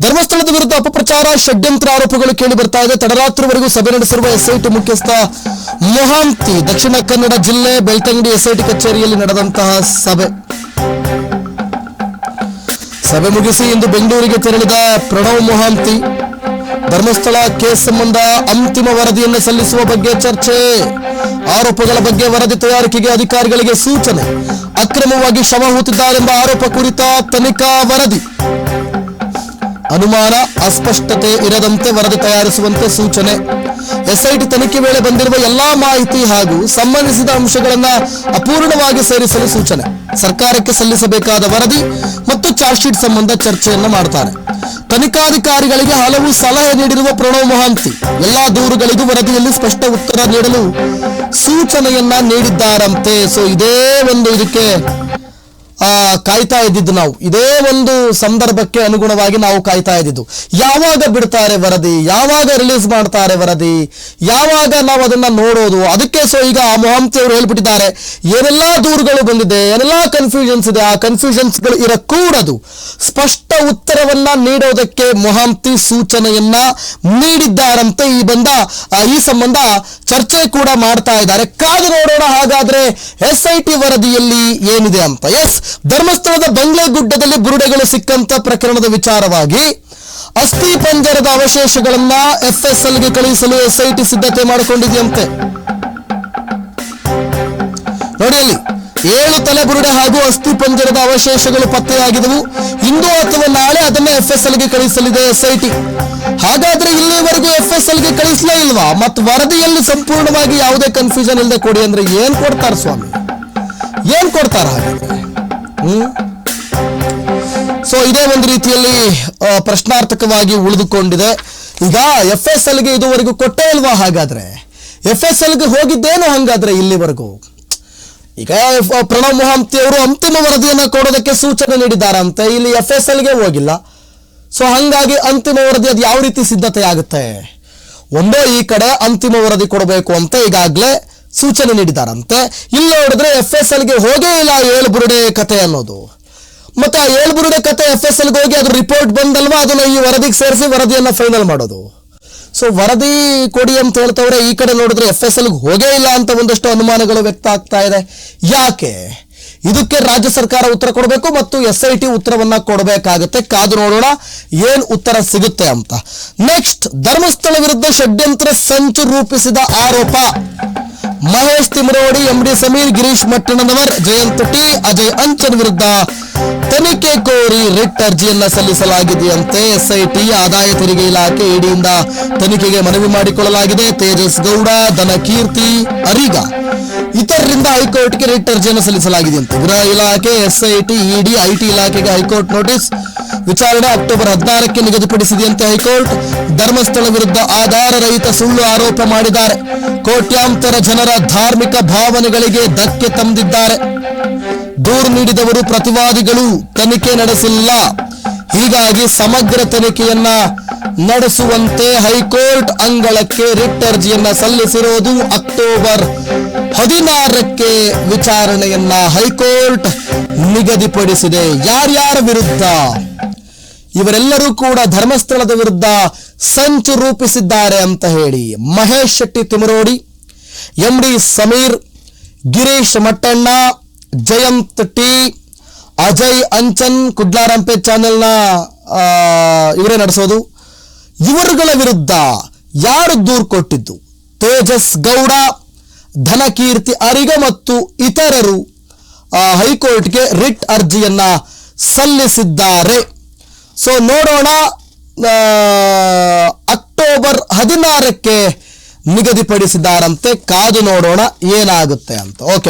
ಧರ್ಮಸ್ಥಳದ ವಿರುದ್ಧ ಅಪಪ್ರಚಾರ, ಷಡ್ಯಂತ್ರ ಆರೋಪಗಳು ಕೇಳಿ ಬರ್ತಾ ಇದೆ. ತಡರಾತ್ರಿವರೆಗೂ ಸಭೆ ನಡೆಸಿರುವ ಎಸ್ಐಟಿ ಮುಖ್ಯಸ್ಥ ಮೊಹಾಂತಿ, ದಕ್ಷಿಣ ಕನ್ನಡ ಜಿಲ್ಲೆ ಬೆಳ್ತಂಗಡಿ ಎಸ್ಐಟಿ ಕಚೇರಿಯಲ್ಲಿ ನಡೆದಂತಹ ಸಭೆ. ಸಭೆ ಮುಗಿಸಿ ಇಂದು ಬೆಂಗಳೂರಿಗೆ ತೆರಳಿದ ಪ್ರಣವ್ ಮೊಹಾಂತಿ, ಧರ್ಮಸ್ಥಳ ಕೇಸ್ ಸಂಬಂಧ ಅಂತಿಮ ವರದಿಯನ್ನು ಸಲ್ಲಿಸುವ ಬಗ್ಗೆ ಚರ್ಚೆ. ಆರೋಪಗಳ ಬಗ್ಗೆ ವರದಿ ತಯಾರಿಕೆಗೆ ಅಧಿಕಾರಿಗಳಿಗೆ ಸೂಚನೆ. ಅಕ್ರಮವಾಗಿ ಶವ ಹೂತಿದ್ದಾರೆಂಬ ಆರೋಪ ಕುರಿತ ತನಿಖಾ ವರದಿ. ಅನುಮಾನ, ಅಸ್ಪಷ್ಟತೆ ಇರದಂತೆ ವರದಿ ತಯಾರಿಸುವಂತೆ ಸೂಚನೆ. ಎಸ್ಐಟಿ ತನಿಖೆ ವೇಳೆ ಬಂದಿರುವ ಎಲ್ಲಾ ಮಾಹಿತಿ ಹಾಗೂ ಸಂಬಂಧಿಸಿದ ಅಂಶಗಳನ್ನ ಅಪೂರ್ಣವಾಗಿ ಸೇರಿಸಲು ಸೂಚನೆ. ಸರ್ಕಾರಕ್ಕೆ ಸಲ್ಲಿಸಬೇಕಾದ ವರದಿ ಮತ್ತು ಚಾರ್ಜ್ ಶೀಟ್ ಸಂಬಂಧ ಚರ್ಚೆಯನ್ನು ಮಾಡ್ತಾರೆ. ತನಿಖಾಧಿಕಾರಿಗಳಿಗೆ ಹಲವು ಸಲಹೆ ನೀಡಿರುವ ಪ್ರಣವ್ ಮೊಹಾಂತಿ ಎಲ್ಲಾ ದೂರುಗಳಿಗೂ ವರದಿಯಲ್ಲಿ ಸ್ಪಷ್ಟ ಉತ್ತರ ನೀಡಲು ಸೂಚನೆಯನ್ನ ನೀಡಿದ್ದಾರಂತೆ. ಸೊ ಇದೇ ಒಂದು ಇದಕ್ಕೆ ಕಾಯ್ತಾ ಇದ್ದಿದ್ದು ನಾವು. ಇದೇ ಒಂದು ಸಂದರ್ಭಕ್ಕೆ ಅನುಗುಣವಾಗಿ ನಾವು ಕಾಯ್ತಾ ಇದ್ದಿದ್ದು. ಯಾವಾಗ ಬಿಡ್ತಾರೆ ವರದಿ? ಯಾವಾಗ ರಿಲೀಸ್ ಮಾಡ್ತಾರೆ ವರದಿ? ಯಾವಾಗ ನಾವು ಅದನ್ನ ನೋಡೋದು? ಅದಕ್ಕೆ ಸೊ ಈಗ ಮೊಹಂತಿ ಅವರು ಹೇಳ್ಬಿಟ್ಟಿದ್ದಾರೆ, ಏನೆಲ್ಲಾ ದೂರುಗಳು ಬಂದಿದೆ, ಏನೆಲ್ಲಾ ಕನ್ಫ್ಯೂಷನ್ಸ್ ಇದೆ, ಆ ಕನ್ಫ್ಯೂಷನ್ಸ್ಗಳು ಇರಕೂಡದು. ಸ್ಪಷ್ಟ ಉತ್ತರವನ್ನ ನೀಡೋದಕ್ಕೆ ಮೊಹಂತಿ ಸೂಚನೆಯನ್ನ ನೀಡಿದ್ದಾರಂತೆ ಈ ಬಂದ ಈ ಸಂಬಂಧ ಚರ್ಚೆ ಕೂಡ ಮಾಡ್ತಾ ಇದ್ದಾರೆ. ಕಾದು ನೋಡೋಣ ಹಾಗಾದ್ರೆ ಎಸ್ ಐ ಟಿ ವರದಿಯಲ್ಲಿ ಏನಿದೆ ಅಂತ. ಎಸ್ ಧರ್ಮಸ್ಥಳದ ಬಂಗ್ಲೆ ಗುಡ್ಡದಲ್ಲಿ ಬುರುಡೆಗಳು ಸಿಕ್ಕಂತ ಪ್ರಕರಣದ ವಿಚಾರವಾಗಿ ಅಸ್ಥಿ ಪಂಜರದ ಅವಶೇಷಗಳನ್ನ ಎಫ್ಎಸ್ಎಲ್ಗೆ ಕಳುಹಿಸಲು ಎಸ್ಐಟಿ ಸಿದ್ಧತೆ ಮಾಡಿಕೊಂಡಿದೆಯಂತೆ. ನೋಡಿ ಅಲ್ಲಿ ಏಳು ತಲೆಬುರುಡೆ ಹಾಗೂ ಅಸ್ಥಿ ಪಂಜರದ ಅವಶೇಷಗಳು ಪತ್ತೆಯಾಗಿದವು. ಇಂದು ಅಥವಾ ನಾಳೆ ಅದನ್ನ ಎಫ್ಎಸ್ಎಲ್ಗೆ ಕಳಿಸಲಿದೆ ಎಸ್ಐಟಿ. ಹಾಗಾದ್ರೆ ಇಲ್ಲಿವರೆಗೂ ಎಫ್ಎಸ್ಎಲ್ಗೆ ಕಳಿಸಲೇ ಇಲ್ವಾ? ಮತ್ತು ವರದಿಯಲ್ಲಿ ಸಂಪೂರ್ಣವಾಗಿ ಯಾವುದೇ ಕನ್ಫ್ಯೂಷನ್ ಇಲ್ಲದೆ ಕೊಡಿ ಅಂದ್ರೆ ಏನ್ ಕೊಡ್ತಾರ ಸ್ವಾಮಿ? ಏನ್ ಕೊಡ್ತಾರ ಹಾಗಾದ್ರೆ? ಸೊ ಇದೇ ಒಂದು ರೀತಿಯಲ್ಲಿ ಪ್ರಶ್ನಾರ್ಥಕವಾಗಿ ಉಳಿದುಕೊಂಡಿದೆ. ಈಗ ಎಫ್ ಎಸ್ ಎಲ್ಗೆ ಇದುವರೆಗೂ ಕೊಟ್ಟೇ ಇಲ್ವಾ ಹಾಗಾದ್ರೆ? ಎಫ್ ಎಸ್ ಎಲ್ಗೆ ಹೋಗಿದ್ದೇನು ಹಂಗಾದ್ರೆ ಇಲ್ಲಿವರೆಗೂ? ಈಗ ಪ್ರಣವ್ ಮೊಹಂತಿ ಅವರು ಅಂತಿಮ ವರದಿಯನ್ನು ಕೊಡೋದಕ್ಕೆ ಸೂಚನೆ ನೀಡಿದ್ದಾರಂತೆ. ಇಲ್ಲಿ ಎಫ್ ಎಸ್ ಎಲ್ಗೆ ಹೋಗಿಲ್ಲ. ಸೊ ಹಂಗಾಗಿ ಅಂತಿಮ ವರದಿ ಅದು ಯಾವ ರೀತಿ ಸಿದ್ಧತೆ ಆಗುತ್ತೆ ಒಂದೋ ಈ ಕಡೆ ಅಂತಿಮ ವರದಿ ಕೊಡಬೇಕು ಅಂತ ಈಗಾಗಲೇ ಸೂಚನೆ ನೀಡಿದಾರಂತೆ ಇಲ್ಲಿ ನೋಡಿದ್ರೆ ಎಫ್ ಎಸ್ ಎಲ್ಗೆ ಹೋಗೇ ಇಲ್ಲ ಏಳ್ಬುರುಡೆ ಏಳು ಬುರುಡೆ ಕತೆ ಅನ್ನೋದು. ಮತ್ತೆ ಆ ಏಳು ಬುರುಡೆ ಕತೆ ಎಫ್ ಎಸ್ ಎಲ್ಗೆ ಹೋಗಿ ಅದು ರಿಪೋರ್ಟ್ ಬಂದಲ್ವಾ? ಅದನ್ನ ಈ ವರದಿಗೆ ಸೇರಿಸಿ ವರದಿಯನ್ನ ಫೈನಲ್ ಮಾಡೋದು. ಸೊ ವರದಿ ಕೊಡಿ ಅಂತ ಹೇಳ್ತವ್ರೆ, ಈ ಕಡೆ ನೋಡಿದ್ರೆ ಎಫ್ ಎಸ್ ಎಲ್ಗೆ ಹೋಗೇ ಇಲ್ಲ ಅಂತ ಒಂದಷ್ಟು ಅನುಮಾನಗಳು ವ್ಯಕ್ತ ಆಗ್ತಾ ಇದೆ. ಯಾಕೆ? ಇದಕ್ಕೆ ರಾಜ್ಯ ಸರ್ಕಾರ ಉತ್ತರ ಕೊಡಬೇಕು ಮತ್ತು ಎಸ್ ಐ ಟಿ ಉತ್ತರವನ್ನ ಕೊಡಬೇಕಾಗುತ್ತೆ. ಕಾದು ನೋಡೋಣ, ಏನ್ ಉತ್ತರ ಸಿಗುತ್ತೆ ಅಂತ. ನೆಕ್ಸ್ಟ್ ಧರ್ಮಸ್ಥಳ ವಿರುದ್ಧ ಷಡ್ಯಂತ್ರ ಸಂಚು ರೂಪಿಸಿದ ಆರೋಪ. Mahesh Timarodi M D Sameer, Girish Mattannavar, Jayant T, Ajay Anchan ವಿರುದ್ಧ ತನಿಖೆ ಕೋರಿ ರಿಟ್ ಅರ್ಜಿಯನ್ನ ಸಲ್ಲಿಸಲಾಗಿದೆಯಂತೆ ಎಸ್ಐಟಿ ಆದಾಯ ತೆರಿಗೆ ಇಲಾಖೆ ಇಡಿಯಿಂದ ತನಿಖೆಗೆ ಮನವಿ ಮಾಡಿಕೊಳ್ಳಲಾಗಿದೆ. ತೇಜಸ್ ಗೌಡ, ದನಕೀರ್ತಿ, ಅರಿಗ. ಇತರರಿಂದ ಹೈಕೋರ್ಟ್ಗೆ ರಿಟ್ ಅರ್ಜಿಯನ್ನು ಸಲ್ಲಿಸಲಾಗಿದೆಯಂತೆ ಗೃಹ ಇಲಾಖೆ, ಎಸ್ಐಟಿ, ಇಡಿ, ಐಟಿ ಇಲಾಖೆಗೆ ಹೈಕೋರ್ಟ್ ನೋಟಿಸ್ ವಿಚಾರಣೆ ಅಕ್ಟೋಬರ್ ಹದಿನಾರಕ್ಕೆ ನಿಗದಿಪಡಿಸಿದೆಯಂತೆ ಹೈಕೋರ್ಟ್ ಧರ್ಮಸ್ಥಳ ವಿರುದ್ಧ ಆಧಾರ ರಹಿತ ಸುಳ್ಳು ಆರೋಪ ಮಾಡಿದ್ದಾರೆ. ಕೋಟ್ಯಾಂತರ ಜನರ ಧಾರ್ಮಿಕ ಭಾವನೆಗಳಿಗೆ ಧಕ್ಕೆ ತಂದಿದ್ದಾರೆ. ದೂರು ನೀಡಿದವರು ಪ್ರತಿವಾದಿಗಳು ತನಿಖೆ ನಡೆಸಿಲ್ಲ. ಹೀಗಾಗಿ ಸಮಗ್ರ ತನಿಖೆಯನ್ನ ನಡೆಸುವಂತೆ ಹೈಕೋರ್ಟ್ ಅಂಗಳಕ್ಕೆ ರಿಟ್ ಅರ್ಜಿಯನ್ನ ಸಲ್ಲಿಸಿರೋದು ಅಕ್ಟೋಬರ್ ಹದಿನಾರಕ್ಕೆ ವಿಚಾರಣೆಯನ್ನ ಹೈಕೋರ್ಟ್ ನಿಗದಿಪಡಿಸಿದೆ. ಯಾರ್ಯಾರ ವಿರುದ್ಧ? ಇವರೆಲ್ಲರೂ ಕೂಡ ಧರ್ಮಸ್ಥಳದ ವಿರುದ್ಧ ಸಂಚು ರೂಪಿಸಿದ್ದಾರೆ ಅಂತ ಹೇಳಿ Mahesh Shetty Timarodi M D Sameer, Girish Mattanna, Jayant T, Ajay Anchan, Kudla rampage ಚಾನೆಲ್ನ ಇವರೇ ನಡೆಸೋದು. ಇವರುಗಳ ವಿರುದ್ಧ ಯಾರು ದೂರು ಕೊಟ್ಟಿದ್ದು? ತೇಜಸ್ ಗೌಡ, ಧನಕೀರ್ತಿ ಅರಿಗ ಮತ್ತು ಇತರರು ಹೈಕೋರ್ಟ್ಗೆ ರಿಟ್ ಅರ್ಜಿಯನ್ನ ಸಲ್ಲಿಸಿದ್ದಾರೆ. ಸೊ ನೋಡೋಣ ಅಕ್ಟೋಬರ್ ಹದಿನಾರಕ್ಕೆ ನಿಗದಿಪಡಿಸಿದ್ದಾರಂತೆ ಕಾದು ನೋಡೋಣ ಏನಾಗುತ್ತೆ ಅಂತ. ಓಕೆ